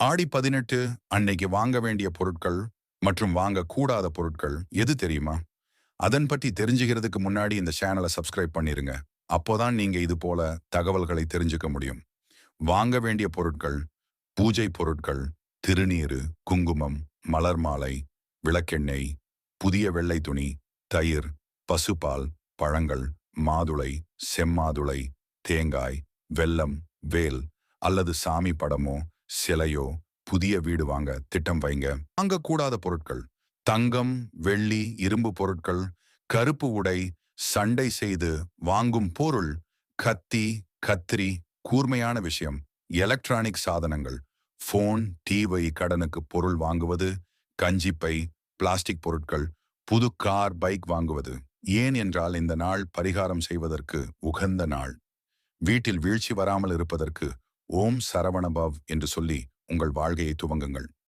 ஆடி பதினெட்டு அன்னைக்கு வாங்க வேண்டிய பொருட்கள் மற்றும் வாங்க கூடாத பொருட்கள் எது தெரியுமா? அதன் பற்றி தெரிஞ்சுக்கிறதுக்கு முன்னாடி இந்த சேனலை சப்ஸ்கிரைப் பண்ணிருங்க. அப்போதான் நீங்க இது போல தகவல்களை தெரிஞ்சுக்க முடியும். வாங்க வேண்டிய பொருட்கள் பூஜை பொருட்கள் திருநீரு குங்குமம் மலர் மாலை விளக்கெண்ணெய் புதிய வெள்ளை துணி தயிர் பசுபால் பழங்கள் மாதுளை செம்மாதுளை தேங்காய் வெல்லம் வேல் அல்லது சாமி படமோ சிலையோ புதிய வீடு வாங்க திட்டம் வைங்க. வாங்கக்கூடாத பொருட்கள். தங்கம் வெள்ளி இரும்பு பொருட்கள் கருப்பு உடை சண்டை செய்து வாங்கும் பொருள் கத்தி கத்திரி கூர்மையான விஷயம். எலக்ட்ரானிக் சாதனங்கள். போன் டிவை கடனுக்கு பொருள் வாங்குவது கஞ்சிப்பை பிளாஸ்டிக் பொருட்கள் புது கார் பைக் வாங்குவது. ஏன் என்றால் இந்த நாள் பரிகாரம் செய்வதற்கு உகந்த நாள். வீட்டில் வீழ்ச்சி வராமல் இருப்பதற்கு ஓம் சரவணபவ் என்று சொல்லி உங்கள் வாழ்க்கையை துவங்குங்கள்.